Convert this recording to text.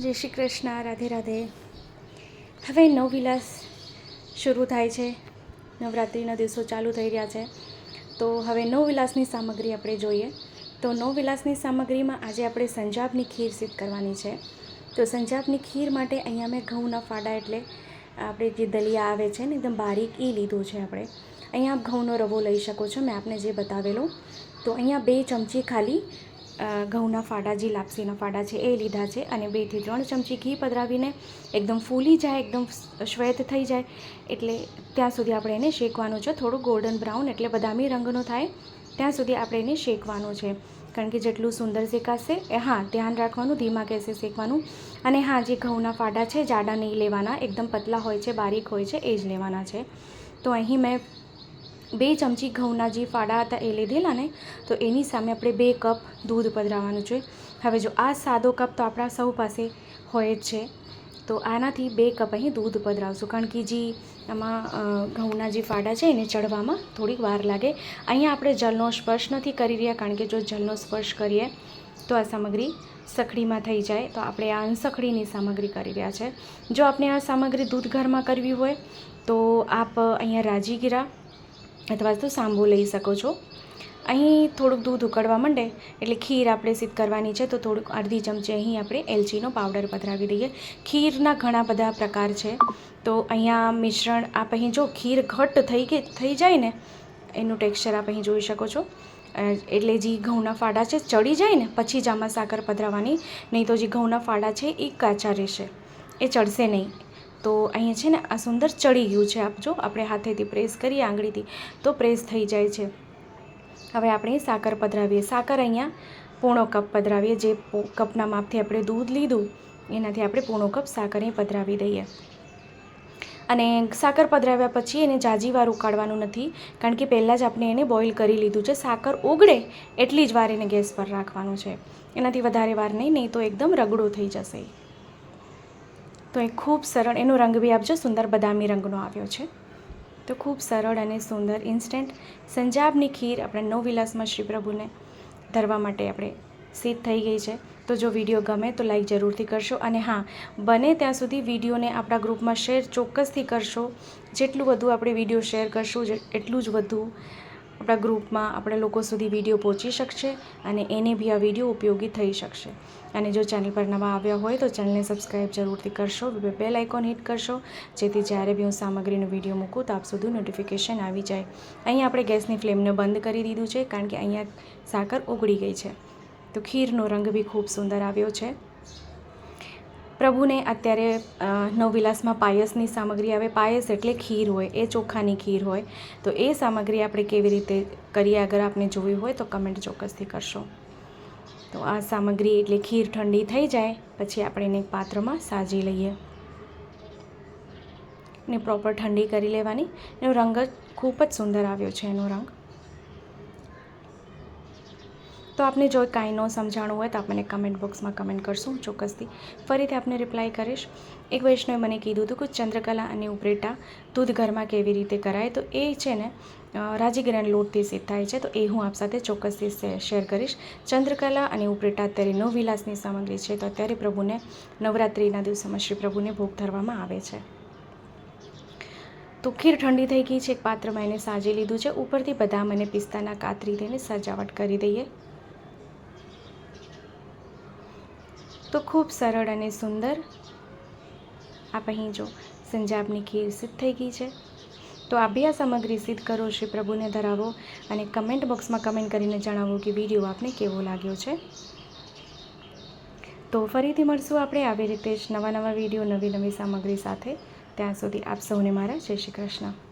જય શ્રી કૃષ્ણ, રાધે રાધે. હવે નવવિલાસ શરૂ થાય છે. નવરાત્રિના દિવસો ચાલુ થઈ રહ્યા છે. તો હવે નવવિલાસની સામગ્રી આપણે જોઈએ. તો નવવિલાસની સામગ્રીમાં આજે આપણે સંજાબની ખીર સિદ્ધ કરવાની છે. તો સંજાબની ખીર માટે અહીંયા મેં ઘઉંના ફાડા એટલે આપણે જે દલિયા આવે છે ને, એકદમ બારીક એ લીધું છે આપણે. અહીંયા આપ ઘઉંનો રવો લઈ શકો છો, મેં આપને જે બતાવેલો. તો અહીંયા બે ચમચી ખાલી ઘઉંના ફાડા જે લાપસીના ફાડા છે, એ લીધા છે અને બેથી ત્રણ ચમચી ઘી પધરાવીને એકદમ ફૂલી જાય, એકદમ શ્વેત થઈ જાય, એટલે ત્યાં સુધી આપણે એને શેકવાનું છે. થોડું ગોલ્ડન બ્રાઉન એટલે બદામી રંગનો થાય, ત્યાં સુધી આપણે એને શેકવાનું છે. કારણ કે જેટલું સુંદર શેકાશે, એ હા, ધ્યાન રાખવાનું, ધીમા ગેસે શેકવાનું. અને હા, જે ઘઉંના ફાડા છે, જાડા નહીં લેવાના, એકદમ પતલા હોય છે, બારીક હોય છે, એ જ લેવાના છે. તો અહીં મેં બે ચમચી ઘઉંના જે ફાડા હતા એ લીધેલા ને, તો એની સામે આપણે બે કપ દૂધ પધરાવવાનું છે. હવે જો આ સાદો કપ તો આપણા સૌ પાસે હોય જ છે. તો આનાથી બે કપ અહીં દૂધ પધરાવશું, કારણ કે જે આમાં ઘઉંના જે ફાડા છે એને ચડવામાં થોડીક વાર લાગે. અહીંયા આપણે જલનો સ્પર્શ નથી કરી રહ્યા, કારણ કે જો જલનો સ્પર્શ કરીએ તો આ સામગ્રી સખડીમાં થઈ જાય. તો આપણે આ અનસખડીની સામગ્રી કરી રહ્યા છે. જો આપણે આ સામગ્રી દૂધ ઘરમાં કરવી હોય, તો આપ અહીંયા રાજીગીરા અથવા તો સાંભો લઈ શકો છો. અહીં થોડુંક દૂધ ઉકળવા માંડે, એટલે ખીર આપણે સિદ્ધ કરવાની છે, તો થોડુંક અડધી ચમચી અહીં આપણે એલચીનો પાવડર પધરાવી દઈએ. ખીરના ઘણા બધા પ્રકાર છે. તો અહીંયા મિશ્રણ આપ અહીં જો ખીર ઘટ્ટ થઈ ગઈ થઈ જાય ને, એનું ટેક્સચર આપ અહીં જોઈ શકો છો. એટલે જે ઘઉંના ફાડા છે, ચડી જાય ને, પછી જ આમાં સાકર પધરાવાની, નહીં તો જે ઘઉંના ફાડા છે, એ કાચા રહેશે. એ ચડશે નહીં. તો અહીંયા છે ને આ સુંદર ચડી ગયું છે આપ જો, આપણે હાથેથી પ્રેસ કરીએ, આંગળીથી, તો પ્રેસ થઈ જાય છે. હવે આપણે સાકર પધરાવીએ. સાકર અહીંયા પૂણો કપ પધરાવીએ. જે કપના માપથી આપણે દૂધ લીધું, એનાથી આપણે પૂણો કપ સાકર એ પધરાવી દઈએ. અને સાકર પધરાવ્યા પછી એને જાજી ઉકાળવાનું નથી, કારણ કે પહેલાં જ આપણે એને બોઇલ કરી લીધું છે. સાકર ઓગળે એટલી જ વાર એને ગેસ પર રાખવાનું છે. એનાથી વધારે વાર નહીં નહીં તો એકદમ રગડો થઈ જશે. તો એ ખૂબ સરળ, એનો રંગ બી આપજો, સુંદર બદામી રંગનો આવ્યો છે. તો ખૂબ સરળ અને સુંદર ઇન્સ્ટન્ટ સંજાબની ખીર આપણે નવવિલાસમાં શ્રી પ્રભુને ધરવા માટે આપણે સિદ્ધ થઈ ગઈ છે. તો જો વીડિયો ગમે તો લાઈક જરૂરથી કરશો. અને હા, બને ત્યાં સુધી વિડીયોને આપણા ગ્રુપમાં શેર ચોક્કસથી કરશો. જેટલું વધુ આપણે વીડિયો શેર કરશું એટલું જ વધુ આપણા ગ્રુપમાં આપણે લોકો સુધી વીડિયો પહોંચી શકશે અને એને બી આ વીડિયો ઉપયોગી થઈ શકશે. અને જો ચેનલ પર નવા આવ્યા હોય તો ચેનલને સબસ્ક્રાઈબ જરૂરથી કરશો બેલ આઇકોન હિટ કરશો, જેથી જ્યારે બી હું સામગ્રીનો વીડિયો મૂકું તો આપ સુધી નોટિફિકેશન આવી જાય. અહીં આપણે ગેસની ફ્લેમને બંધ કરી દીધું છે, કારણ કે અહીંયા સાકર ઓગળી ગઈ છે. તો ખીરનો રંગ બી ખૂબ સુંદર આવ્યો છે. પ્રભુને અત્યારે નવવિલાસમાં પાયસની સામગ્રી આવે. પાયસ એટલે ખીર હોય, એ ચોખાની ખીર હોય. તો એ સામગ્રી આપણે કેવી રીતે કરીએ, અગર આપને જોવી હોય તો કમેન્ટ ચોક્કસથી કરશો. તો આ સામગ્રી એટલે ખીર ઠંડી થઈ જાય, પછી આપણે એને પાત્રમાં સાજી લઈએ. ને પ્રોપર ઠંડી કરી લેવાની. એનો રંગ ખૂબ જ સુંદર આવ્યો છે એનો રંગ. તો આપને જો કાંઈ ન સમજાણું હોય તો આપ મને કમેન્ટ બોક્સમાં કમેન્ટ કરશો હું ચોક્કસથી. ફરીથી આપને રિપ્લાય કરીશ. એક વૈષ્ણવે મને કીધું હતું કે ચંદ્રકલા અને ઉપરેટા દૂધ ઘરમાં કેવી રીતે કરાય? તો એ છે ને રાજી રાજીગરાના લોટથી સિદ્ધ થાય છે. તો એ હું આપ સાથે ચોક્કસથી શેર કરીશ. ચંદ્રકલા અને ઉપરેટા અત્યારે નવવિલાસની સામગ્રી છે. તો અત્યારે પ્રભુને નવરાત્રિના દિવસોમાં શ્રી પ્રભુને ભોગ ધરવામાં આવે છે. તો ખીર ઠંડી થઈ ગઈ છે. એક પાત્રમાં એને સાજી લીધું છે. ઉપરથી બદામ અને પિસ્તાના કાતરી દઈને સજાવટ કરી દઈએ. તો ખૂબ સરળ અને સુંદર. આપ અહીં જો સંજાબની ખીર સિદ્ધ થઈ ગઈ છે. તો આ આ સામગ્રી સિદ્ધ કરો, શ્રી પ્રભુને ધરાવો અને કમેન્ટ બોક્સમાં કમેન્ટ કરીને જણાવો કે વીડિયો આપને કેવો લાગ્યો છે. તો ફરીથી મળશું આપણે આવી રીતે જ નવા નવા વીડિયો, નવી નવી સામગ્રી સાથે. ત્યાં સુધી આપ સૌને મારા જય શ્રી કૃષ્ણ.